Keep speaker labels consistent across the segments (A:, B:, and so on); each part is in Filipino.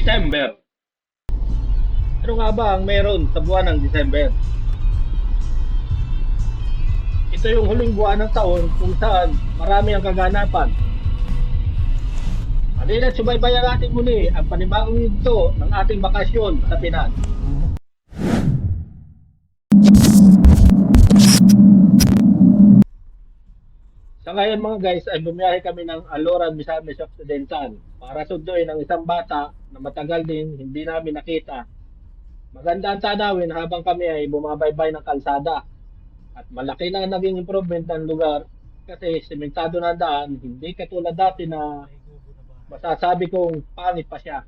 A: December. Ano nga ba ang meron sa buwan ng December? Ito yung huling buwan ng taon kung saan marami ang kaganapan. Halina't subaybayan natin muli ang panibagong ito ng ating bakasyon sa Pinas. Ngayon mga guys ay bumiyahe kami ng Alora Misamis Occidental para sunduin ang isang bata na matagal din hindi namin nakita. Maganda ang tanawin habang kami ay bumabaybay ng kalsada. At malaki na naging improvement ng lugar kasi sementado na daan, hindi katulad dati na masasabi kong pangit pa siya.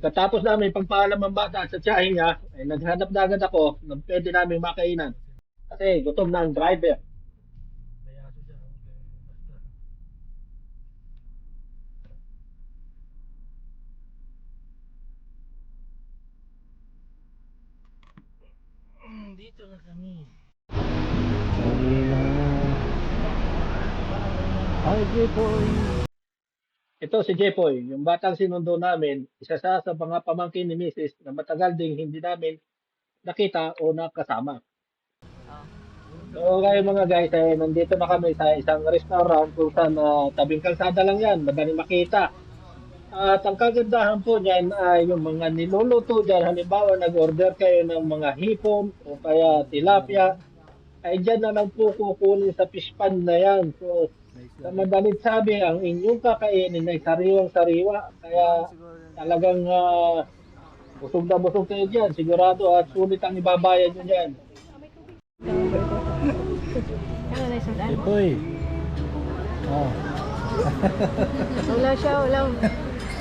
A: Pagkatapos namin pagpaalam ang bata sa tiyahin niya, ay naghanap na agad ako ng pwede namin makainan. Kasi gutom na ang driver.
B: Dito na kami.
C: Ay, Jepoy.
A: Ito si Jepoy, yung batang sinundo namin, isa sa sa mga pamangkin ni Mrs. na matagal ding hindi namin nakita o nakasama. So kayo mga guys, eh, nandito na kami sa isang restaurant kung saan ah, tabing kalsada lang yan, madaling makita. At ang kagandahan po niyan ay yung mga niluluto dyan, halimbawa nag-order kayo ng mga hipon o kaya tilapia, ay dyan na lang po kukunin sa fish pan na yan. So, sa madalit sabi, ang inyong kakainin ay sariwang-sariwa. Kaya talagang ah, busog na busog kayo dyan, sigurado at sulit ang ibabayad nyo dyan.
C: Jepoy. Oh.
D: Wala siya, wala.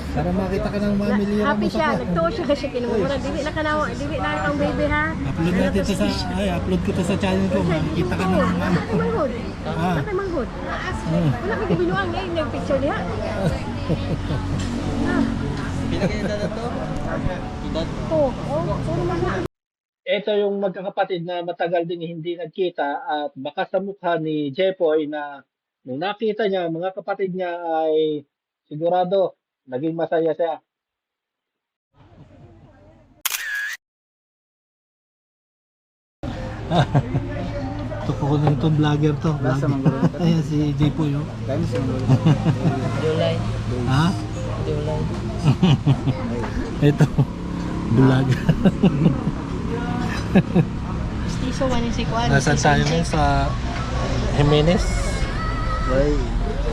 C: Para makita ka ng mamilya
D: Happy siya, nagtuo siya kasi kinumura. Dili na kanawa, dili na itong baby ha.
C: Upload natin to sa, ay, upload ko to sa channel ko. Makikita ka ng ano.
D: Nakay manghod.
C: Ah.
D: Nakay manghod.
C: Hmm.
D: Wala ka gibinuang eh, nag-picture niya. Ah. Oo, oo, oo naman na.
A: Ito yung magkakapatid na matagal din hindi nagkita at baka sa mukha ni Jepoy na nung nakita niya, mga kapatid niya ay sigurado naging masaya siya.
C: Ito po na itong vlogger to. Vlogger. Ayan si Jay po yun.
B: July.
C: Ha?
B: July.
C: Ito. Vlogger.
D: Stiso man si Kwan.
C: Nasaan tayo ngayon sa Jimenez?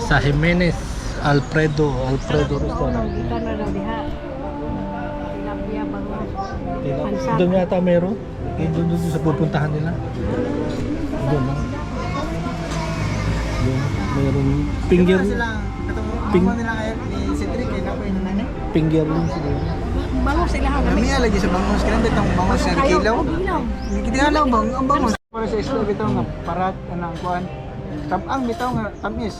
C: Sa Jimenez. Alfredo. Alfredo Restaurant.
D: Na daw diha. Tilapia bangus. Pansa.
C: Doon yata meron. Eh, doon, doon sa pupuntahan nila. Doon lang. Doon. Meron finger. Ping,
B: nila ni Cedric kay Napoy na nani.
C: finger ring siguro.
D: Bangus sila ha.
B: Kami lagi sa bangus kaya bitong bangus sa kilaw. Hindi ka lang bang ang bangus. Para sa isla bitaw nga parat anang kuan. Tapang bitaw nga tamis.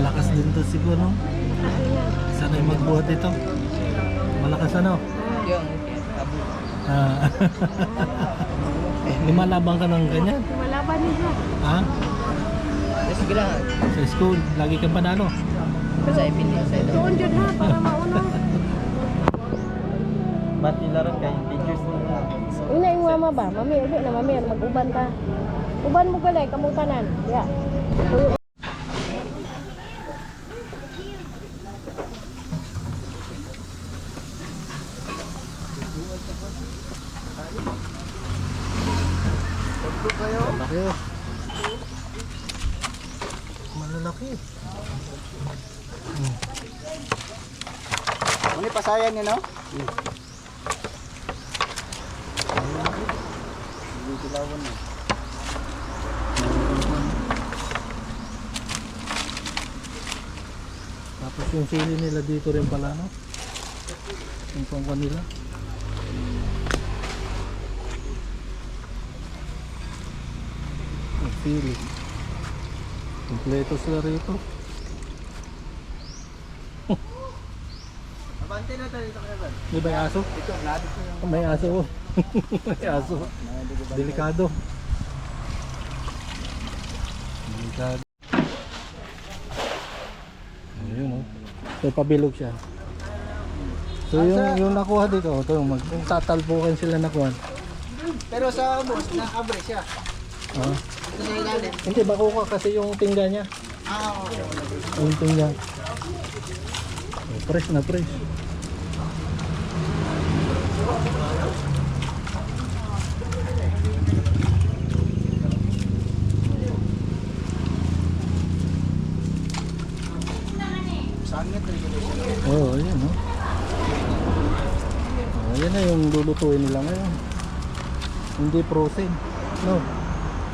C: Malakas din to siguro. Sana yung magbuhat ito. Malakas ano? Ah. Lumalabang ka ng ganyan.
D: Malaban niya.
C: Ha?
B: Sige lang.
C: Sa school, lagi kang panalo.
B: Sa ipin sa ito.
D: Doon dyan ha, para mauna.
B: Ba't nilaran kay teachers nila?
D: Una yung mama ba? Mami, uli na mami, mag-uban ta. Uban mo galay, kamutanan. Ya.
C: Malaki oh. Malalaki.
B: Ano pasayan ni no?
C: Tapos yung sili nila dito rin pala, no? Yung pangkwan nila. Yung sili. Kompleto sila rito.
B: Abante na tayo dito kayo.
C: Di ba yung aso?
B: Ito, nado ko yung
C: May aso. oh. May aso. Delikado. Ayun oh. So pabilog siya. So yung, yung nakuha dito, ito yung mag, yung tatalpukan sila nakuha.
B: Pero sa boss, na-abre siya.
C: Ah.
B: Ito sa ilalim.
C: Hindi, bakuha kasi yung tingga niya.
B: Ah, okay.
C: Yung tingga. Oh, fresh na fresh.
B: Sangit rin yun.
C: Oo, oh, ayan oh. Oh, yan na yung lulutuin nila ngayon. Hindi frozen. No.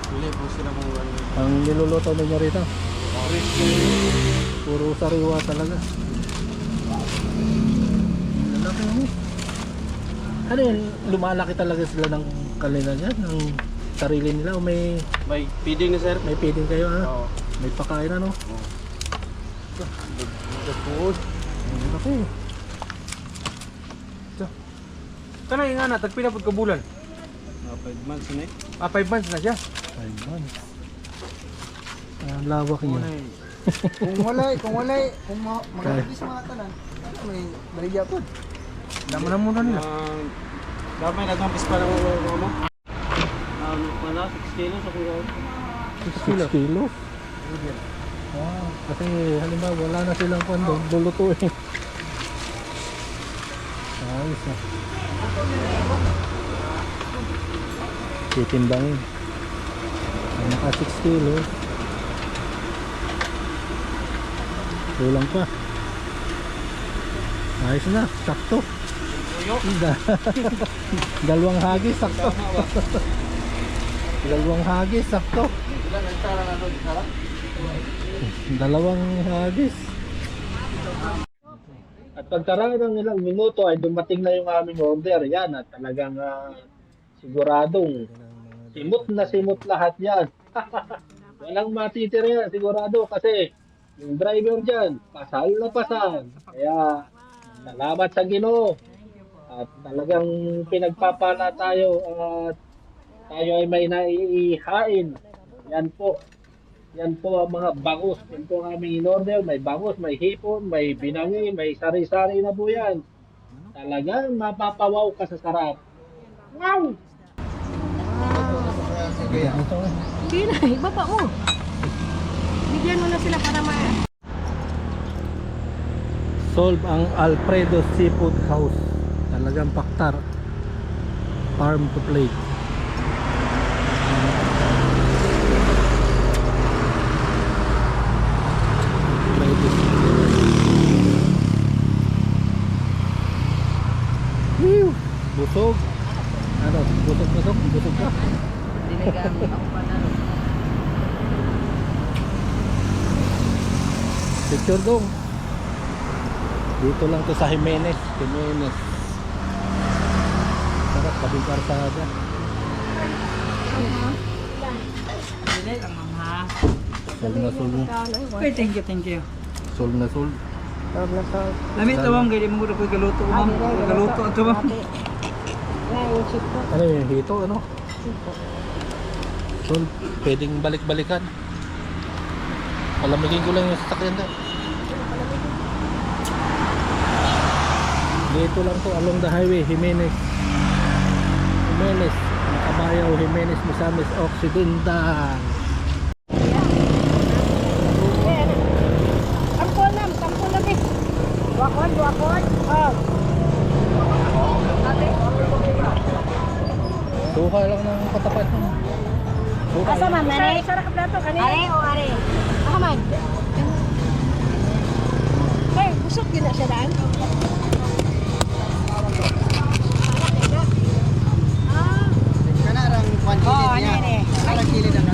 B: Huli po sila kung ano.
C: Ang niluluto ninyo rito. Puro sariwa talaga. Lalaki mo. Ano yun? Lumalaki talaga sila ng kanila dyan? Ng sarili nila o may
B: May feeding na sir?
C: may feeding kayo ha?
B: Oo.
C: May pakain ano?
B: The food.
C: Ang laki.
E: Kanay nga na, tagpila po kabulan.
B: Mga 5 months na eh.
E: Ah, 5 months na siya.
C: Five months. Ang lawak niya.
B: kung wala, kung wala, kung ma magagabis mga tanan, may baligya po.
E: Dama na muna nila.
B: Damay na itong pispa ng ano? Um, wala, 6 kilos ako yun.
C: 6 kilo. kilo? Ah, kasi halimbawa wala na silang kwan doon, lulutuin. Ayos na. Titimbangin. Naka 6 kilo. Kulang pa. Ayos na, sakto. Da- Dalawang hagis, sakto. Dalawang hagis, sakto. Dalawang hagis.
A: At pagkaraan ng ilang minuto ay dumating na yung aming order. Yan at talagang ah, siguradong simot na simot lahat yan. Walang matitira yan, sigurado kasi yung driver dyan, pasal na pasal. Kaya salamat sa Ginoo. At talagang pinagpapala tayo at tayo ay may naiihain. Yan po. Yan po ang mga bangus. Yan po ang aming in-order. May bangus, may hipon, may binangi, may sari-sari na po yan. Talagang mapapawaw ka sa sarap. Wow!
D: Hindi na, ibaba mo. Bigyan mo na sila para ma...
C: Solve ang Alfredo Seafood House. Talagang paktar. Farm to plate. Alfredo Whew! Busog. Ano? Busog busog? Busog ka? Picture dong. Dito lang to sa Jimenez. Jimenez. Sarap, tabing karsada. Sol na sol.
B: Okay, thank you, thank you.
C: Sol na sol.
D: Sarap na.
B: Lamit tawang kay di mo ko galuto ma'am. Galuto ato ma'am.
C: Ano yung hito? Ano? Sol, pwedeng balik-balikan. Palamigin ko lang yung sasakyan na. Dito lang to along the highway, Jimenez. Jimenez, Makabayaw, Jimenez, Misamis, Occidental.
D: Eh. Duakon, duakon. Oh.
C: Suka lang ng katapat mo.
D: Asa man, nani? Sarap na to, kanina. Are o are? Ako man. Ay, busog yun na siya daan. Ah,
B: Kana rang kwan
D: ano yun eh.
B: Kana kilid ang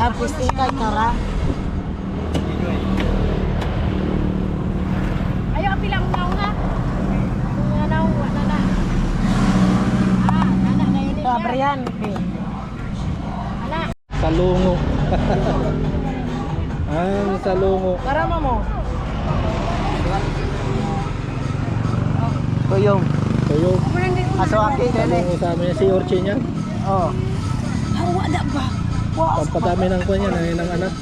D: Tapos ikay kara. Ayaw pilang naw nga. Nga naw, wala na. Ah, nana na yun. Kabriyan. Ana,
C: Salungo. Ang salungo.
D: para mo.
B: Tuyong.
C: Tuyo.
B: Aso aki dali.
C: Sa amin. Si Orchin yan.
B: Oh.
D: Hawa na ba? Wow.
C: Pampadami ng kwan yan. Ng, ng anak.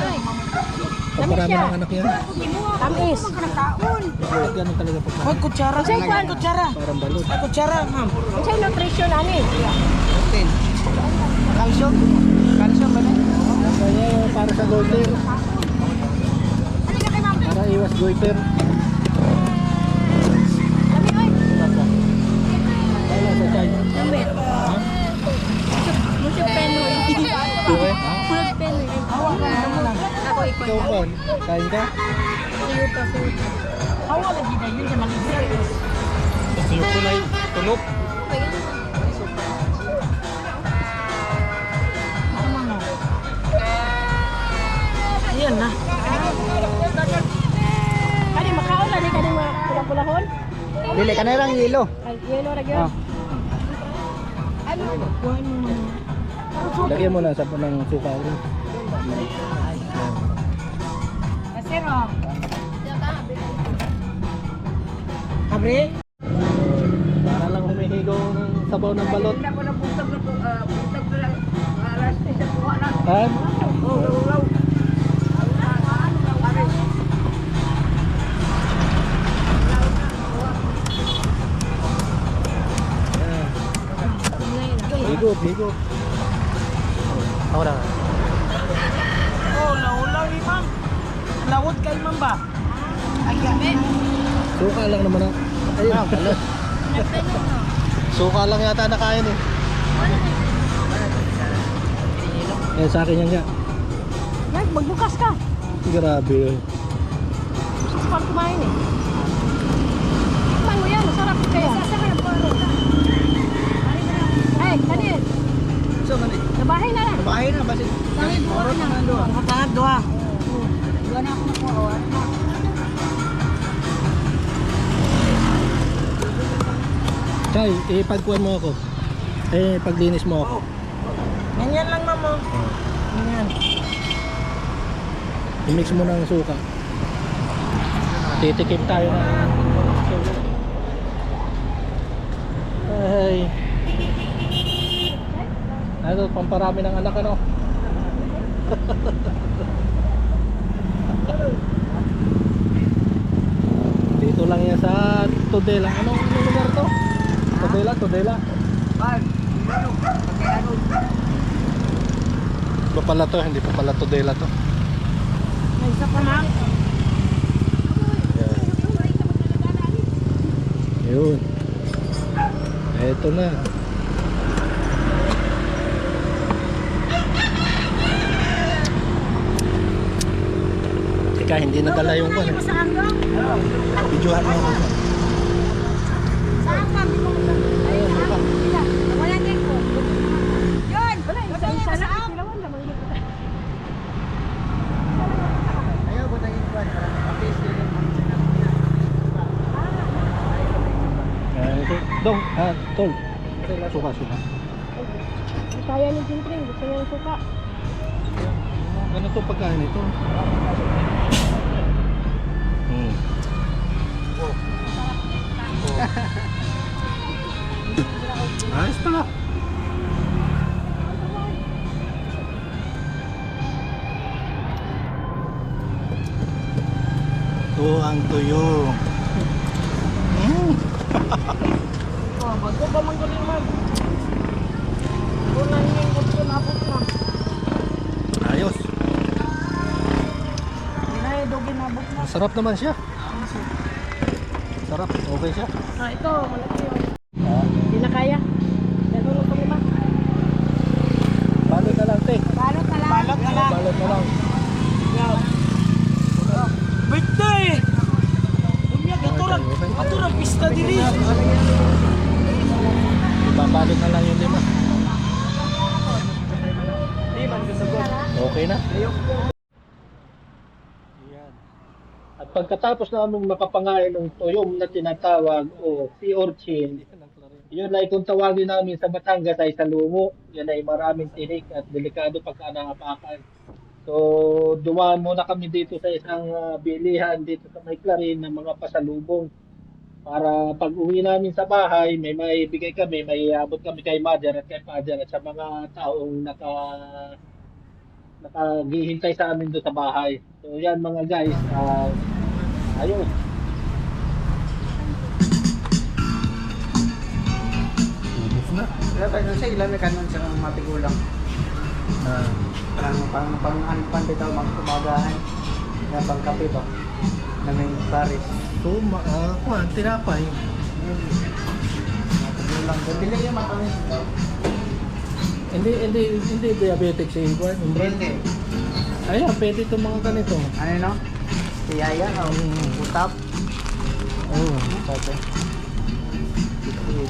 C: Pamparami ng anak yan.
D: Tamis.
C: Ganun talaga pag
D: Hoy, kutsara. Say, kuhan, kutsara.
C: parang balot.
D: Ay, kutsara, ma'am. Say, nutrition, ani.
B: Ten. Calcium. Calcium ba na?
C: Kaya para sa goiter. Para iwas goiter.
D: Lami, oy.
C: Wala sa chay.
D: Musyo penoy.
C: Tuwe.
D: Musyo penoy. Hawa ka lang.
C: Ba? Kain ka?
D: Siyo pa, siyo pa. Hawa lagi na yun sa.
C: Siyok ko na tulog.
D: Ayan na. Kani makaon ani kani mga pula-pulahon?
B: Dili kana rang yelo.
D: Ay, yelo ra gyud. Ano? Mo.
C: Lagyan mo na sa panang suka.
D: Kasero. Abre?
C: Para lang humihigo ng sabaw ng balot. Ha? Higo Higop, higop. Ako na.
B: Oh, naulang ni ma'am. Lawot kay ma'am ba?
D: Ay, gabi.
C: Suka lang naman ang... Ayun, pala. Suka lang yata nakain eh. Eh, sa akin yan nga.
D: Yan, magbukas ka.
C: Grabe yun.
D: Gusto ko kumain eh. Kumain mo yan, masarap kaya. Sasakay po. Ay, Daniel,
B: So, gani.
D: sa bahay na lang.
B: Bahay na, basit.
D: Buwan
B: Marot
D: na.
B: na nando.
D: Matahan doha. Doha na ako nakuha.
C: Chay, ipagkuhan mo ako. Eh, paglinis mo ako.
B: Ganyan lang ma'am. oh. Ganyan.
C: I-mix mo ng suka. Titikim tayo na. Ay. Ano, pamparami ng anak ano? Dito lang yan sa Tudela. Anong anong lugar to? Tudela, Tudela.
B: Pag, ano, pagkano.
C: Ba pala to? Hindi pa pala Tudela to.
D: May isa pa na.
C: Yun. Eto na. Teka, hindi nadala yung kwan. Videohan mo.
D: Saan ka? Ayun na. Wala din ko. Yun! Wala, isa-isa na. Kilawan naman yun.
B: Ayaw, buta yung kwan. Pakis din yung
C: Eh, ito. Dong, ah, tol. Suka, suka.
D: Kaya ni Jintring, gusto niya yung suka.
C: Ganito pagkain ito. Hmm. Ayos pala. Ito ang tuyo. Mm.
B: Oh, bago pa man galing ma'am. Kunan yung gusto na po ma'am.
C: Ayos.
B: Hinahidogin
C: Masarap naman siya. Sarap. Okay siya.
D: Ah, ito, malaki yun. Hindi na kaya. Nalulog kami ba?
C: Balot na lang, te.
D: Balot na lang.
B: Balot na lang.
C: Balot na lang.
B: Birthday! Unya, pista diri.
C: Babalot na lang yung lima.
B: Di man gusto ko.
C: Okay na.
B: Ayok.
A: At pagkatapos namin makapangain ng tuyom na tinatawag o sea urchin, yun ay kung tawagin namin sa Batangas ay salumo. Yan ay maraming tinik at delikado pagka nangapakan. So, dumaan muna kami dito sa isang ah, bilihan dito sa May Clarin ng mga pasalubong. Para pag uwi namin sa bahay, may maibigay kami, may iabot kami kay mother at kay father at sa mga taong naka nakaghihintay sa amin doon sa bahay. So yan mga guys, ah ayos.
C: Ubus na.
B: Tayo sa ilan may kanon sa mga matigulang.
C: Ah.
B: Parang pang pang anpan bitaw mga kumagahan. Na pang kape ba? Na may paris.
C: So, ma ah, kuwan, tinapay.
B: Matigulang. Dili yung matamis.
C: Hindi, hindi, hindi diabetic si Kuwan.
B: Hindi.
C: Ayan, pwede itong mga ganito.
B: Ano no? Tiyaya o
C: Mm.
B: utap.
C: Oo.
B: Sabi.
D: Gani,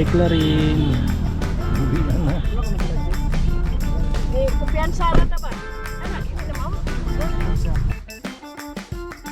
C: Bye-bye, Clarin.